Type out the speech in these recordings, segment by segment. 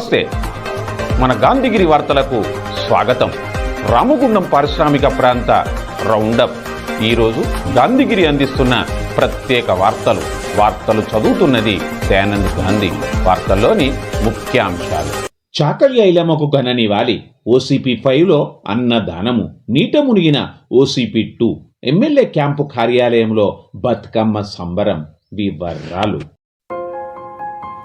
నమస్తే. మన గాంధీగిరి వార్తలకు స్వాగతం. రామగుండం పారిశ్రామిక ప్రాంత రౌండప్. ఈరోజు గాంధీగిరి అందిస్తున్న ప్రత్యేక వార్తలు. వార్తలు చదువుతున్నది దయానంద్ గాంధీ. వార్తల్లోని ముఖ్యాంశాలు. చాకలి ఐలమ్మకు ఘననివాలి ఓసీపీ ఫైవ్లో అన్నదానము. నీట మునిగిన ఓసీపీ టూ. ఎమ్మెల్యే క్యాంపు కార్యాలయంలో బతుకమ్మ సంబరం. వివరాలు.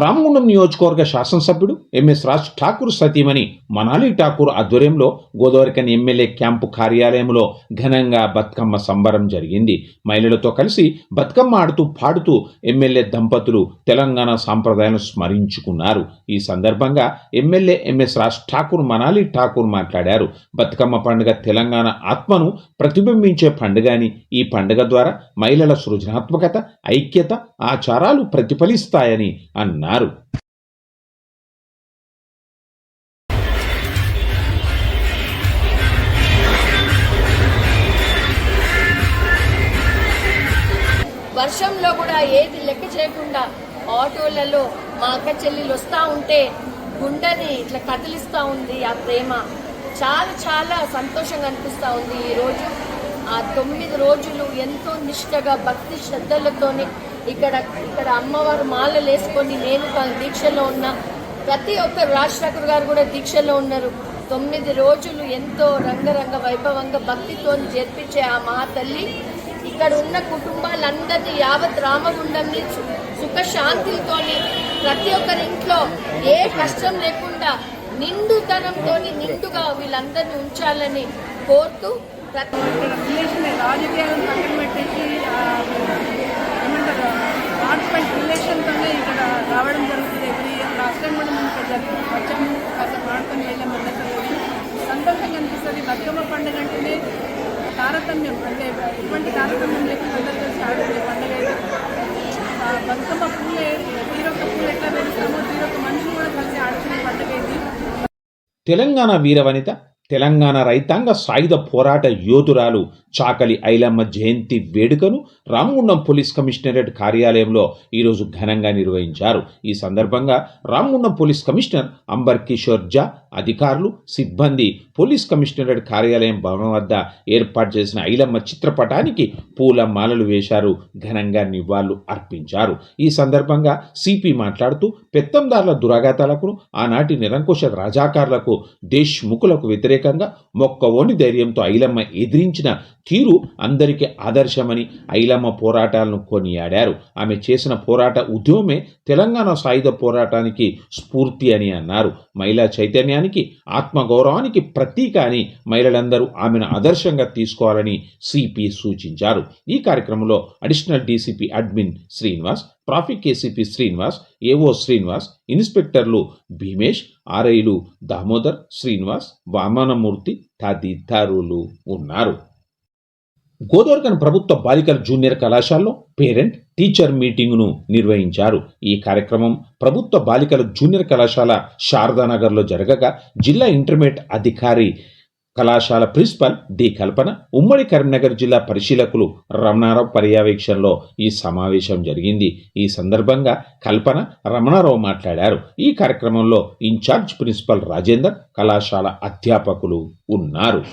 Ramagundam నియోజకవర్గ శాసనసభ్యుడు ఎంఎస్ రాజ్ ఠాకూర్ సతీమణి మనాలి ఠాకూర్ ఆధ్వర్యంలో గోదావరికని ఎమ్మెల్యే క్యాంపు కార్యాలయంలో ఘనంగా బతుకమ్మ సంబరం జరిగింది. మహిళలతో కలిసి బతుకమ్మ ఆడుతూ పాడుతూ ఎమ్మెల్యే దంపతులు తెలంగాణ సాంప్రదాయాలను స్మరించుకున్నారు. ఈ సందర్భంగా ఎమ్మెల్యే ఎంఎస్ రాజ్ ఠాకూర్ మనాలి ఠాకూర్ మాట్లాడారు. బతుకమ్మ పండుగ తెలంగాణ ఆత్మను ప్రతిబింబించే పండుగ అని ఈ పండుగ ద్వారా మహిళల సృజనాత్మకత ఐక్యత ఆచారాలు ప్రతిఫలిస్తాయని అన్నారు. వర్షంలో కూడా ఏది లెక్క చేయకుండా ఆటోలలో మా అక్క చెల్లెలు వస్తూ ఉంటే గుండెని ఇట్లా కదిలిస్తూ ఉంది ఆ ప్రేమ. చాలా చాలా సంతోషంగా అనిపిస్తూ ఉంది ఈరోజు. ఆ తొమ్మిది రోజులు ఎంతో నిష్ఠగా భక్తి శ్రద్ధలతోనే ఇక్కడ ఇక్కడ అమ్మవారు మాలలు వేసుకొని నేను దీక్షలో ఉన్నా. ప్రతి ఒక్కరు రాజ్ ఠాకూర్ గారు కూడా దీక్షలో ఉన్నారు. తొమ్మిది రోజులు ఎంతో రంగరంగ వైభవంగా భక్తితో జరిపించే ఆ మహాతల్లి. ఇక్కడ ఉన్న కుటుంబాలందరినీ యావత్ రామగుండంని సు- సుఖశాంతులతోని ప్రతి ఒక్కరి ఇంట్లో ఏ కష్టం లేకుండా నిండుతనంతో నిండుగా వీళ్ళందరినీ ఉంచాలని కోరుతూ ప్రతి రాజకీయాలను పక్కన పెట్టేసి రిలేషన్తోనే ఇక్కడ రావడం జరుగుతుంది. ఎవ్రీ ఇయర్ లాస్ట్ టైం కూడా మేము ఇక్కడ వచ్చాము కాస్త పాడుకొని వెళ్ళాం అందరితో సంతోషంగా అనిపిస్తుంది. బతుకమ్మ పండుగ అంటేనే తారతమ్యం. అంటే ఎటువంటి తారతమ్యం లేకుండా అందరూ కలిసి ఆడుకునే పండుగ ఇది. బతుకమ్మ పూలే తీరొక్క పూలు ఎట్లా పెరుగుతామో తీరొక్క మనిషిని కూడా కలిసి ఆడుకునే పండుగ ఇది. తెలంగాణ వీరవనిత తెలంగాణ రైతాంగ సాయుధ పోరాట యోధురాలు చాకలి ఐలమ్మ జయంతి వేడుకను రామగుండం పోలీస్ కమిషనరేట్ కార్యాలయంలో ఈరోజు ఘనంగా నిర్వహించారు. ఈ సందర్భంగా Ramagundam police commissioner amber Kishore Jha అధికారులు సిబ్బంది పోలీస్ కమిషనరేట్ కార్యాలయం భవనం వద్ద ఏర్పాటు చేసిన ఐలమ్మ చిత్రపటానికి పూల మాలలు వేశారు. ఘనంగా నివాళులు అర్పించారు. ఈ సందర్భంగా సిపి మాట్లాడుతూ పెత్తందారుల దురాఘాతాలకు ఆనాటి నిరంకుశ రాజాకారులకు దేశ్ముఖులకు వ్యతిరేక వ్యతిరేకంగా మొక్కవోని ధైర్యంతో ఐలమ్మ ఎదిరించిన తీరు అందరికీ ఆదర్శమని ఐలమ్మ పోరాటాలను కొనియాడారు. ఆమె చేసిన పోరాట ఉద్యమమే తెలంగాణ సాయుధ పోరాటానికి స్ఫూర్తి అని అన్నారు. మహిళా చైతన్యానికి ఆత్మగౌరవానికి ప్రతీక అని మహిళలందరూ ఆమెను ఆదర్శంగా తీసుకోవాలని సిపి సూచించారు. ఈ కార్యక్రమంలో additional DCP admin Srinivas traffic ACP Srinivas AO Srinivas ఇన్స్పెక్టర్లు Bhimesh ఆర్ఐలు Damodar Srinivas Vamanamurthy తదితరులు ఉన్నారు. గోదావరికన్ ప్రభుత్వ బాలికల జూనియర్ కళాశాలలో పేరెంట్ టీచర్ మీటింగును నిర్వహించారు. ఈ కార్యక్రమం ప్రభుత్వ బాలికల జూనియర్ కళాశాల శారదానగర్లో జరగగా జిల్లా ఇంటర్మీడియట్ అధికారి కళాశాల ప్రిన్సిపల్ డి కల్పన ఉమ్మడి కరీంనగర్ జిల్లా పరిశీలకులు రమణారావు పర్యవేక్షణలో ఈ సమావేశం జరిగింది. ఈ సందర్భంగా కల్పన రమణారావు మాట్లాడారు. ఈ కార్యక్రమంలో ఇన్ఛార్జ్ ప్రిన్సిపల్ రాజేందర్ కళాశాల అధ్యాపకులు ఉన్నారు.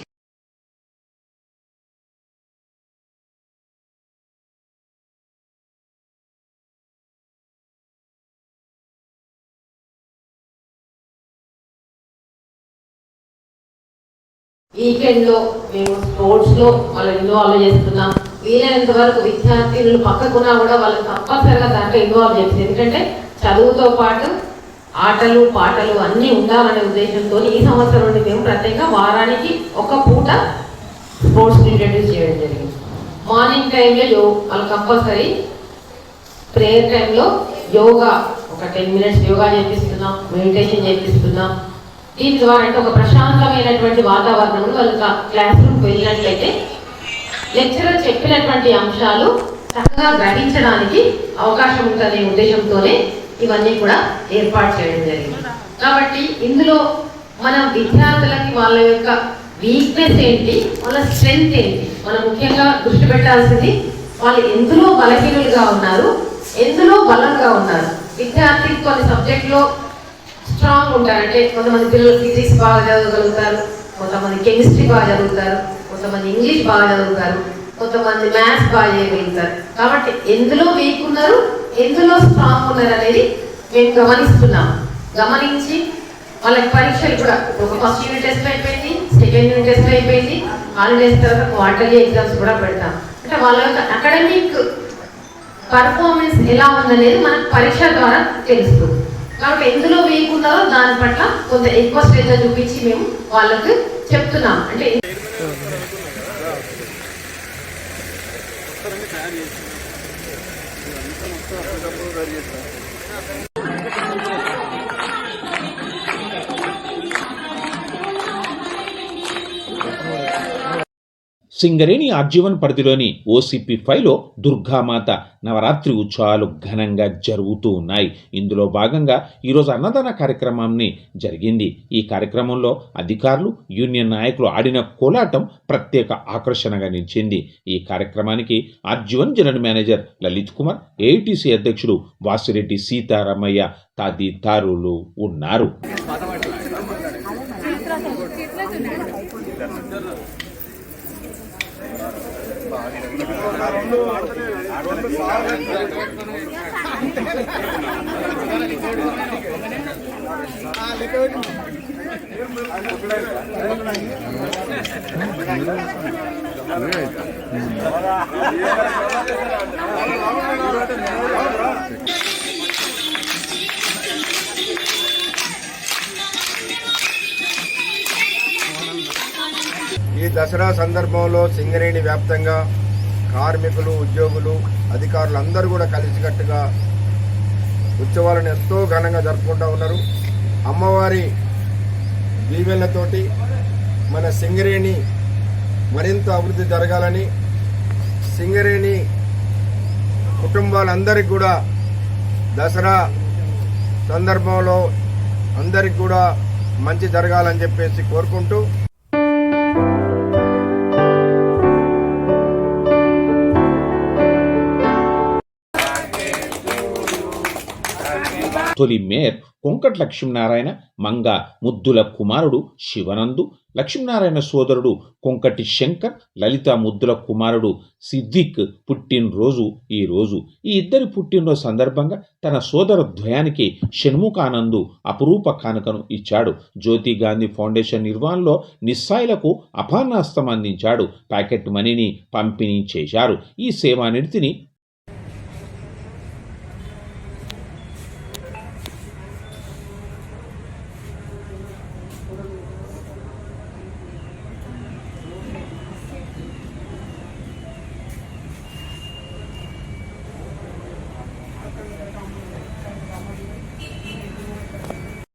వీకెండ్లో మేము స్పోర్ట్స్లో వాళ్ళని ఇన్వాల్వ్ చేస్తున్నాం వీలైనంత వరకు విద్యార్థినులు పక్కకున్నా కూడా వాళ్ళని తప్పనిసరిగా దాంట్లో ఇన్వాల్వ్ చేస్తుంది ఎందుకంటే చదువుతో పాటు ఆటలు పాటలు అన్నీ ఉండాలనే ఉద్దేశంతో ఈ సంవత్సరం నుండి మేము ప్రత్యేకంగా వారానికి ఒక పూట స్పోర్ట్స్ ఇంట్రడ్యూస్ చేయడం జరిగింది. మార్నింగ్ టైంలో యో వాళ్ళు కంపల్సరీ ప్రేయర్ టైంలో యోగా ఒక టెన్ మినిట్స్ యోగా చేపిస్తున్నాం మెడిటేషన్ చేపిస్తున్నాం దీని ద్వారా అంటే ఒక ప్రశాంతమైనటువంటి వాతావరణంలో వాళ్ళు క్లాస్ రూమ్ వెళ్ళినట్లయితే లెక్చరర్ చెప్పినటువంటి అంశాలు చక్కగా గ్రహించడానికి అవకాశం ఉంటుందనే ఉద్దేశంతోనే ఇవన్నీ కూడా ఏర్పాటు చేయడం జరిగింది. కాబట్టి ఇందులో మనం విద్యార్థులకి వాళ్ళ యొక్క వీక్నెస్ ఏంటి? వాళ్ళ స్ట్రెంగ్త్ ఏంటి? మనం ముఖ్యంగా దృష్టి పెట్టాల్సింది వాళ్ళు ఎందులో బలహీనులుగా ఉన్నారు? ఎందులో బలంగా ఉన్నారు? విద్యార్థి కొన్ని సబ్జెక్టులో స్ట్రాంగ్ ఉంటారు. అంటే కొంతమంది పిల్లలు ఫిజిక్స్ బాగా చదవగలుగుతారు కొంతమంది కెమిస్ట్రీ బాగా చదువుతారు కొంతమంది ఇంగ్లీష్ బాగా చదువుతారు కొంతమంది మ్యాథ్స్ బాగా చేయగలుగుతారు. కాబట్టి ఎందులో వీక్ ఉన్నారు ఎందులో స్ట్రాంగ్ ఉన్నారు అనేది మేము గమనిస్తున్నాం. గమనించి వాళ్ళకి పరీక్షలు కూడా ఒక ఫస్ట్ యూనిట్ టెస్ట్ అయిపోయింది సెకండ్ యూనిట్ టెస్ట్ అయిపోయింది హాలిడేస్ తర్వాత క్వార్టర్లీ ఎగ్జామ్స్ కూడా పెడతాం. అంటే వాళ్ళ యొక్క అకాడమిక్ పర్ఫార్మెన్స్ ఎలా ఉందనేది మనకు పరీక్ష ద్వారా తెలుస్తుంది. కాబట్టి ఎందులో వీక్ ఉన్నారో దాని పట్ల కొంత ఎక్కువ శ్రద్ధ చూపించి మేము వాళ్ళకి చెప్తున్నాం. అంటే సింగరేణి ఆర్జీవన్ పరిధిలోని ఓసీపీ ఫైవ్లో దుర్గామాత నవరాత్రి ఉత్సవాలు ఘనంగా జరుగుతూ ఉన్నాయి. ఇందులో భాగంగా ఈరోజు అన్నదాన కార్యక్రమాన్ని జరిగింది. ఈ కార్యక్రమంలో అధికారులు యూనియన్ నాయకులు ఆడిన కోలాటం ప్రత్యేక ఆకర్షణగా నిలిచింది. ఈ కార్యక్రమానికి RG one general manager Lalit Kumar AITC అధ్యక్షుడు వాసిరెడ్డి సీతారామయ్య తదితరులు ఉన్నారు. ఈ దసరా సందర్భంలో సింగరేణి వ్యాప్తంగా కార్మికులు ఉద్యోగులు అధికారులు అందరూ కూడా కలిసికట్టుగా ఉత్సవాలను ఎంతో ఘనంగా జరుపుకుంటూ ఉన్నారు. అమ్మవారి దీవెనలతోటి మన సింగరేణి మరింత అభివృద్ధి జరగాలని సింగరేణి కుటుంబాలందరికీ కూడా దసరా సందర్భంలో అందరికి కూడా మంచి జరగాలని చెప్పేసి కోరుకుంటూ తొలి మేయర్ కొంకట్ లక్ష్మీనారాయణ మంగ ముద్దుల కుమారుడు శివనందు లక్ష్మీనారాయణ సోదరుడు కొంకటి శంకర్ లలిత ముద్దుల కుమారుడు సిద్దిక్ పుట్టినరోజు ఈ రోజు. ఈ ఇద్దరి పుట్టినరోజు సందర్భంగా తన సోదర ద్వయానికి షణ్ముఖానందు అపురూప కానుకను ఇచ్చాడు. జ్యోతి గాంధీ ఫౌండేషన్ నిర్వహణలో నిస్సాయిలకు అపానాస్తం అందించాడు. ప్యాకెట్ మనీని పంపిణీ చేశారు. ఈ సేవానిరతిని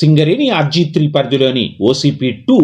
Singareni R G three పరిధిలోని ఓసిపి టూ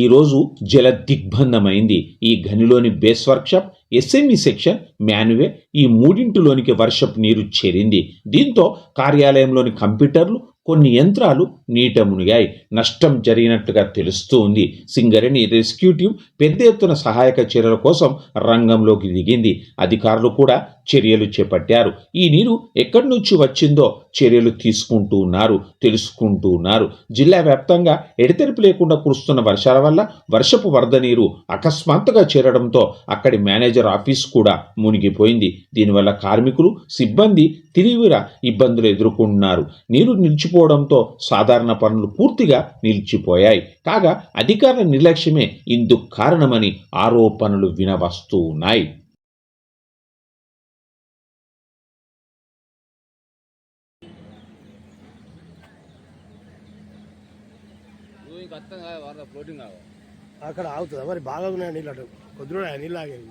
ఈ రోజు జల దిగ్బంధమైంది. ఈ గనిలోని బేస్ వర్క్షాప్ ఎస్ఎంఈ సెక్షన్ మాన్యువే ఈ మూడింటిలోనికి వర్షపు నీరు చేరింది. దీంతో కార్యాలయంలోని కంప్యూటర్లు కొన్ని యంత్రాలు నీట మునిగాయి నష్టం జరిగినట్టుగా తెలుస్తూ ఉంది సింగరేణి రెస్క్యూ టీం పెద్ద ఎత్తున సహాయక చర్యల కోసం రంగంలోకి దిగింది. అధికారులు కూడా చర్యలు చేపట్టారు. ఈ నీరు ఎక్కడి నుంచి వచ్చిందో చర్యలు తీసుకుంటూ ఉన్నారు తెలుసుకుంటూ ఉన్నారు. జిల్లా వ్యాప్తంగా ఎడతెరిపి లేకుండా కురుస్తున్న వర్షాల వల్ల వర్షపు వరద నీరు అకస్మాత్తుగా చేరడంతో అక్కడి మేనేజర్ ఆఫీస్ కూడా మునిగిపోయింది. దీనివల్ల కార్మికులు సిబ్బంది తీవ్ర ఇబ్బందులు ఎదుర్కొంటున్నారు. నీరు నిలిచిపోవడంతో సాధారణ పనులు పూర్తిగా నిలిచిపోయాయి. కాగా అధికారుల నిర్లక్ష్యమే ఇందుకు కారణమని ఆరోపణలు వినవస్తూ ఉన్నాయి. అక్కడ ఆగుతుందా? మరి బాగా ఉన్నాయి నీళ్ళు అటు. కొద్దిగా నీళ్ళు ఆగేది